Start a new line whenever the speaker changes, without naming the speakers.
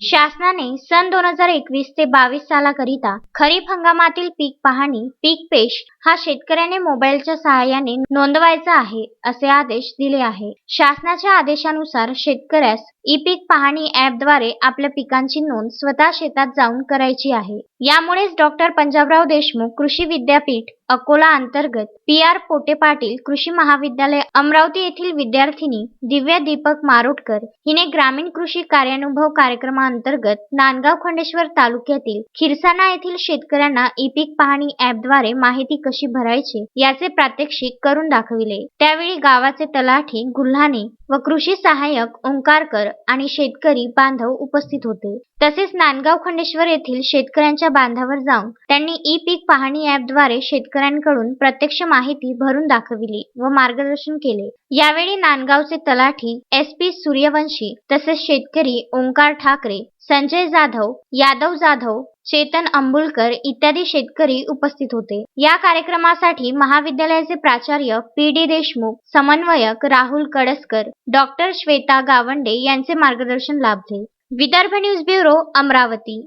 शासनाने सन दोन हजार एकवीस ते बावीस सालाकरिता खरीप हंगामातील पीक पाहणी पीक पेश हा शेतकऱ्याने मोबाईलच्या सहाय्याने नोंदवायचा आहे असे आदेश दिले आहे. शासनाच्या आदेशानुसार शेतकऱ्यास ई पीक पाहणी ॲपद्वारे आपल्या पिकांची नोंद स्वतः शेतात जाऊन करायची आहे. यामुळेच डॉक्टर पंजाबराव देशमुख कृषी विद्यापीठ अकोला अंतर्गत पी आर पोटे पाटील कृषी महाविद्यालय अमरावती येथील विद्यार्थिनी दिव्या दीपक मारोटकर हिने ग्रामीण कृषी कार्यानुभव कार्यक्रमाअंतर्गत नांदगाव खंडेश्वर तालुक्यातील खिरसाणा येथील शेतकऱ्यांना ई पीक पाहणी ॲपद्वारे माहिती कशी भरायची याचे प्रात्यक्षिक करून दाखविले. त्यावेळी गावाचे तलाठी गुल्हाने व कृषी सहाय्यक ओंकारकर आणि शेतकरी बांधव उपस्थित होते. तसेच नांदगाव खंडेश्वर येथील शेतकऱ्यांच्या बांधावर जाऊन त्यांनी ई पीक पाहणी ॲपद्वारे शेतकऱ्यांकडून प्रत्यक्ष माहिती भरून दाखविली व मार्गदर्शन केले. यावेळी नांदगावचे तलाठी एस पी सूर्यवंशी तसेच शेतकरी ओंकार ठाकरे संजय जाधव यादव जाधव चेतन अंबुलकर इत्यादी शेतकरी उपस्थित होते. या कार्यक्रमासाठी महाविद्यालयाचे प्राचार्य पी डी देशमुख समन्वयक राहुल कडसकर डॉक्टर श्वेता गावंडे यांचे मार्गदर्शन लाभले. Vidarbha news bureau Amravati.